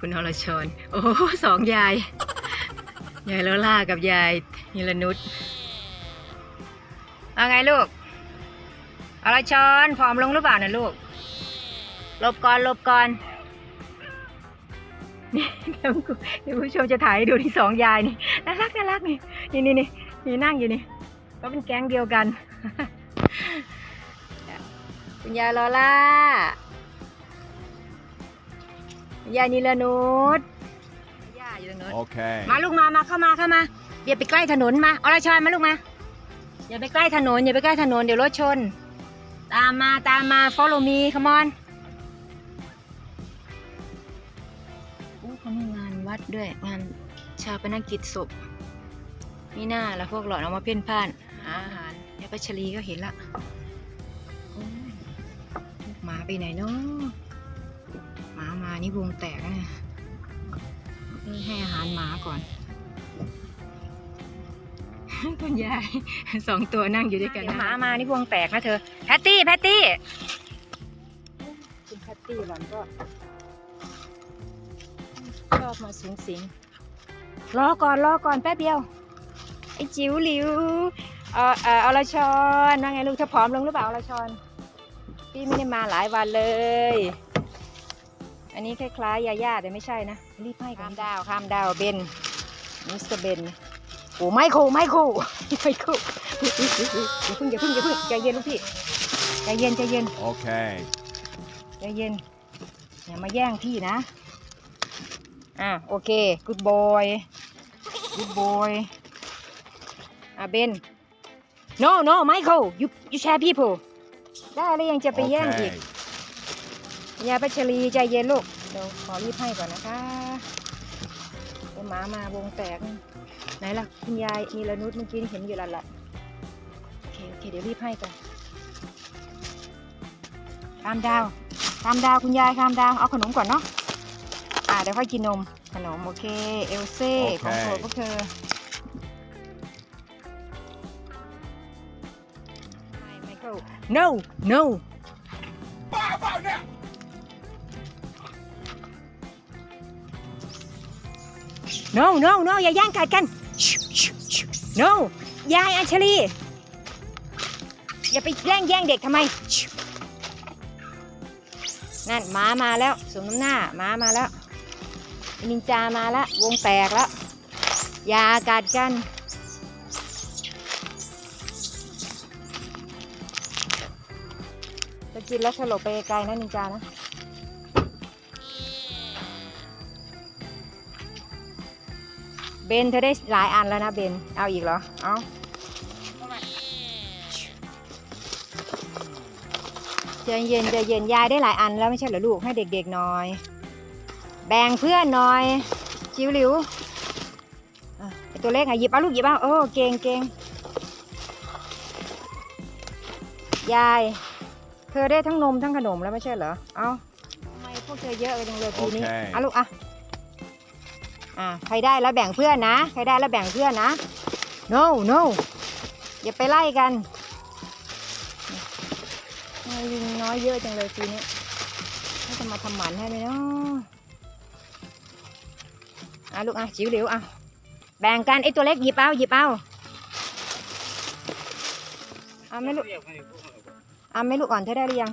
คุณอรชร โอ้โหสองยาย ยายโลล่ากับยายนิรนุชเอาไงลูกอรชรผอมลงหรือเปล่านะลูกลบก่อนลบก่อนนี่เดี๋ยวผู้ชมจะถ่ายดูที่สองยายนี่น่ารักน่ารักนี่นี่นี่นี่นี่นั่งอยู่นี่ก็เป็นแก๊งเดียวกัน คุณยายลอล่า ยายนิรนุชย่าอยู่ตรงนู้น Okay. มาลูกมา มาเข้ามาเข้ามา อย่าไปใกล้ถนนมาอรชรมาลูกมา อย่าไปใกล้ถนนอย่าไปใกล้ถนนเดี๋ยวรถชน ตามมาตามมา follow me come on อู้เขามีงานวัดด้วยงานชาปนกิจศพมีหน้าแล้วพวกหลอนเอามาเพ่นพ่านหาอาหารยายปัชรีก็เห็นละโอ้ยลูกหมาไปไหนเนาะ หมามานี่วงแตกนะนี่ให้อาหารหมาก่อนคุณยายสองตัวนั่งอยู่ด้วยกันหมามานี่วงแตกนะเธอแพตตี้แพตตี้คุณแพตตี้หล่อนก็ชอบมาสิงสิงรอก่อนรอก่อนแป๊บเดียวไอ้จิ๋วหลิวเออเอออรชรว่าไงลูกเธอผอมลงหรือเปล่าอรชรพี่ไม่ได้มาหลายวันเลย อันนี้คล้ายๆยาย่าแต่ไม่ใช่นะรีบให้กันดาวข้ามดาวเบนมิสเตอร์เบนโอ้ไม่คูไม่คูไม่คูอย่าเพึ่งอย่าเพึ่งอย่าเพึ่งใจเย็นลูกพี่ใจเย็นใจเย็น Okay. ใจเย็นอย่ามาแย่งพี่นะ อะโอเค good boy good boy อะเบน no no Michael you you share people ได้แล้วยังจะไปแย่งอีก Okay. ยายพัชรีใจเย็นลูก เดี๋ยวขอรีบให้ก่อนนะคะเดี๋ยวหมามาวงแตก ไหนล่ะคุณยายนีรนุชเมื่อกี้นี่เห็นอยู่แล้วล่ะโอเคโอเคเดี๋ยวรีบให้ก่อนคามดาวคามดาวคุณยายคามดาว เอาขนมก่อนเนาะ อ่าเดี๋ยวค่อยกินนม ขนมโอเค เอลเซ่โอเคของโปรดพวกเธอไม่ไม่เข้า no no no no no อย่าแย่งกัดกัน no ยายอัญชลี อย่าไปแย่งแย่งเด็กทำไม นั่นหมามาแล้วสมน้ำหน้าหมามาแล้ว นินจามาแล้ว วงแตกแล้ว อย่ากัดกันจะกินแล้วสลบไปไกลนะนินจานะ เบนเธอได้หลายอันแล้วนะเบน เอาอีกเหรอ เอาใจเย็นใจเย็นยายได้หลายอันแล้วไม่ใช่เหรอลูกให้เด็กๆหน่อย แบ่งเพื่อนหน่อยจิ๋วหลิวอะไอตัวเล็กอะหยิบเอาลูกหยิบเอาโอ้เก่งเก่งยาย เธอได้ทั้งนมทั้งขนมแล้วไม่ใช่เหรอ เอาทำไมพวกเธอเยอะกันจังเลยทีนี้โอเคเอาลูกอะ อ่าใครได้แล้วแบ่งเพื่อนนะ ใครได้แล้วแบ่งเพื่อนนะ no no อย่าไปไล่กันทำไมลิงน้อยเยอะจังเลยทีนี้เขาจะมาทำหมันให้ไหมเนาะอะลูกอะจิ๋วหลิวอะแบ่งกันไอตัวเล็กหยิบเอาหยิบเอาเอาไหม่ลูกเอาไหม่ลูกอ่อนเธอได้หรือยัง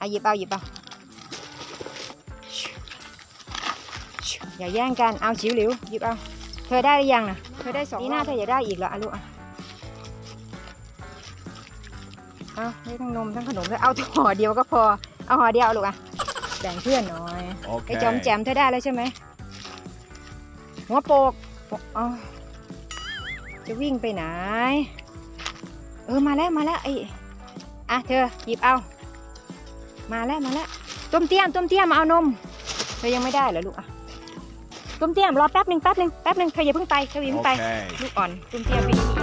อะหยิบเอาหยิบเอา อย่าแย่งกันเอาจิ๋วหลิวหยิบเอา เธอได้หรือยังน่ะเธอได้สองนี่หน้าเธออย่าได้อีกเหรออะลูกอะเอาได้ทั้งนมทั้งขนมเลยเอาห่อเดียวก็พอเอาห่อเดียวเอาลูกอะแบ่งเพื่อนหน่อยไอ้จอม Okay. แจมเธอได้แล้วใช่ไหมหัวโปกเอาจะวิ่งไปไหน เออมาแล้วมาแล้วไอ้อะเธอหยิบเอา มาแล้วมาแล้วต้มเตี้ยมต้มเตี้ยมมาเอานมเธอยังไม่ได้เหรอลูกอะ ตุ้มเตี้ยมรอแป๊บหนึ่งแป๊บหนึ่งแป๊บหนึ่งเธออย่าเพิ่งไปเธออย่าเพิ่งไป Okay. ลูกอ่อนตุ้มเตี้ยมไปนี่